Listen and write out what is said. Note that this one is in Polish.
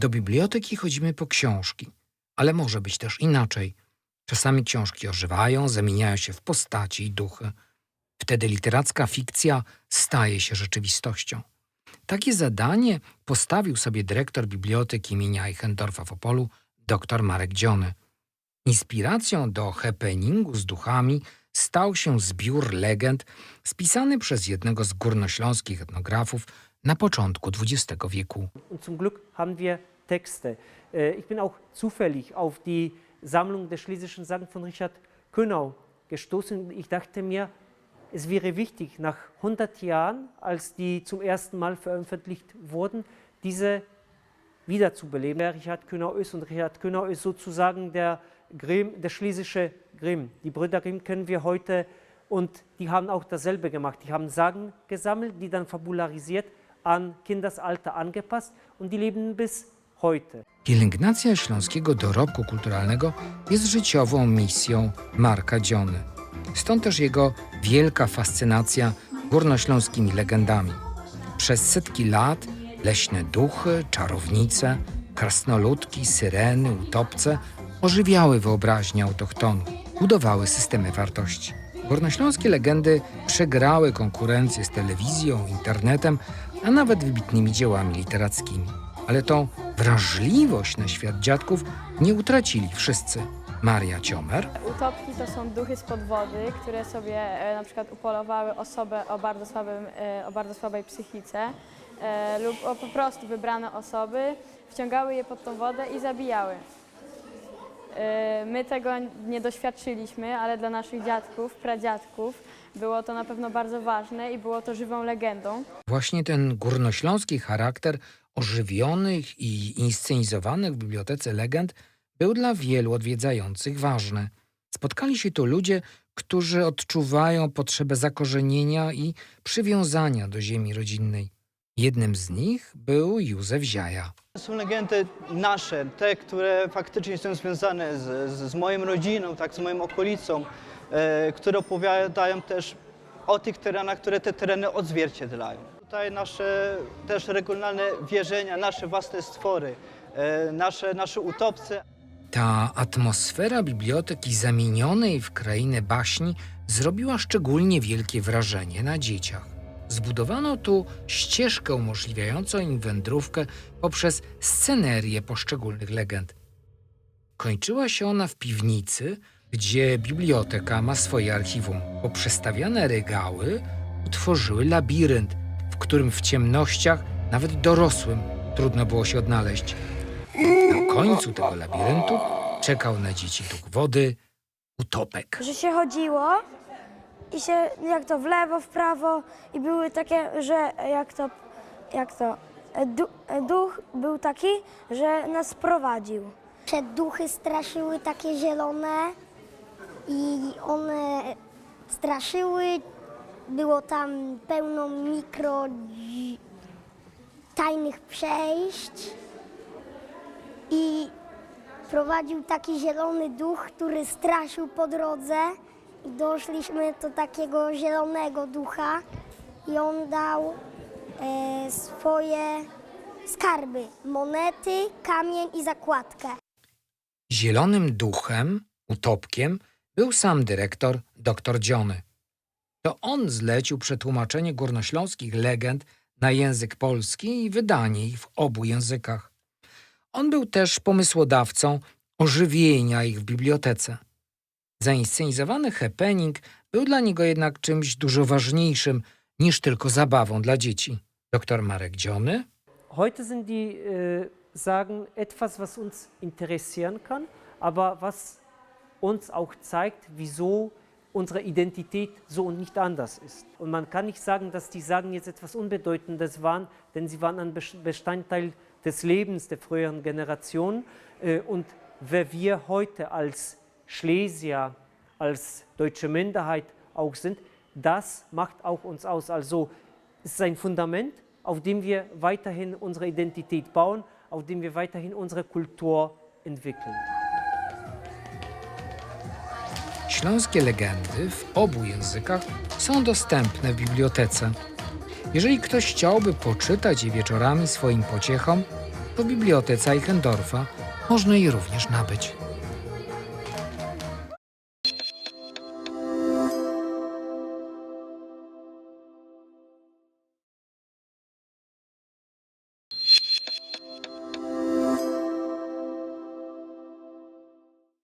Do biblioteki chodzimy po książki, ale może być też inaczej. Czasami książki ożywają, zamieniają się w postaci i duchy. Wtedy literacka fikcja staje się rzeczywistością. Takie zadanie postawił sobie dyrektor biblioteki imienia Eichendorfa w Opolu, dr Marek Dziony. Inspiracją do happeningu z duchami stał się zbiór legend spisany przez jednego z górnośląskich etnografów na początku XX wieku. Zum Glück haben wir Texte. Äh, Ich bin auch zufällig auf die Sammlung der schlesischen Sagen von Richard Könau gestoßen. Ich dachte mir, es wäre wichtig, nach 100 Jahren, als die zum ersten Mal veröffentlicht wurden, diese wiederzubeleben. Richard Könau ist und Richard Könau ist sozusagen der Grimm, der schlesische Grimm. Die Brüder Grimm kennen wir heute und die haben auch dasselbe gemacht. Die haben Sagen gesammelt, die dann fabularisiert an Kindesalter angepasst und die leben bis Pielęgnacja śląskiego dorobku kulturalnego jest życiową misją Marka Dziony. Stąd też jego wielka fascynacja górnośląskimi legendami. Przez setki lat leśne duchy, czarownice, krasnoludki, syreny, utopce ożywiały wyobraźnię autochtonu, budowały systemy wartości. Górnośląskie legendy przegrały konkurencję z telewizją, internetem, a nawet wybitnymi dziełami literackimi. Ale tą wrażliwość na świat dziadków nie utracili wszyscy. Maria Ciomer, Utopki to są duchy spod wody, które sobie e, na przykład upolowały osobę o bardzo, słabym, e, o bardzo słabej psychice e, lub o po prostu wybrane osoby, wciągały je pod tą wodę i zabijały. E, my tego nie doświadczyliśmy, ale dla naszych dziadków, pradziadków było to na pewno bardzo ważne i było to żywą legendą. Właśnie ten górnośląski charakter ożywionych i inscenizowanych w bibliotece legend był dla wielu odwiedzających ważny. Spotkali się tu ludzie, którzy odczuwają potrzebę zakorzenienia i przywiązania do ziemi rodzinnej. Jednym z nich był Józef Ziaja. Są legendy nasze, te, które faktycznie są związane z, z, z moją rodziną, tak, z moją okolicą, e, które opowiadają też o tych terenach, które te tereny odzwierciedlają. Tutaj nasze też regionalne wierzenia, nasze własne stwory, e, nasze, nasze utopce, Ta atmosfera biblioteki zamienionej w krainę baśni zrobiła szczególnie wielkie wrażenie na dzieciach. Zbudowano tu ścieżkę umożliwiającą im wędrówkę poprzez scenerię poszczególnych legend. Kończyła się ona w piwnicy, gdzie biblioteka ma swoje archiwum. Poprzestawiane regały utworzyły labirynt, którym w ciemnościach nawet dorosłym trudno było się odnaleźć. Na końcu tego labiryntu czekał na dzieci duch wody utopek. że się chodziło i się jak to w lewo, w prawo i były takie, że jak to, jak to, du, duch był taki, że nas prowadził. Przed duchy straszyły takie zielone i one straszyły. Było tam pełno mikro tajnych przejść i prowadził taki zielony duch, który straszył po drodze. Doszliśmy do takiego zielonego ducha i on dał e, swoje skarby, monety, kamień i zakładkę. Zielonym duchem, utopkiem, był sam dyrektor dr Dziony. To on zlecił przetłumaczenie górnośląskich legend na język polski i wydanie ich w obu językach. On był też pomysłodawcą ożywienia ich w bibliotece. Zainscenizowany happening był dla niego jednak czymś dużo ważniejszym niż tylko zabawą dla dzieci. Dr Marek Dziony Heute sind die äh, Sagen etwas, was uns interessieren kann, aber was uns auch zeigt, wieso unsere Identität so und nicht anders ist. Und man kann nicht sagen, dass die Sagen jetzt etwas Unbedeutendes waren, denn sie waren ein Bes- Bestandteil des Lebens der früheren Generation. Äh, Und wer wir heute als Schlesier, als deutsche Minderheit auch sind, das macht auch uns aus. Also es ist ein Fundament, auf dem wir weiterhin unsere Identität bauen, auf dem wir weiterhin unsere Kultur entwickeln. Śląskie legendy w obu językach są dostępne w bibliotece. Jeżeli ktoś chciałby poczytać je wieczorami swoim pociechom, W bibliotece Eichendorfa można je również nabyć.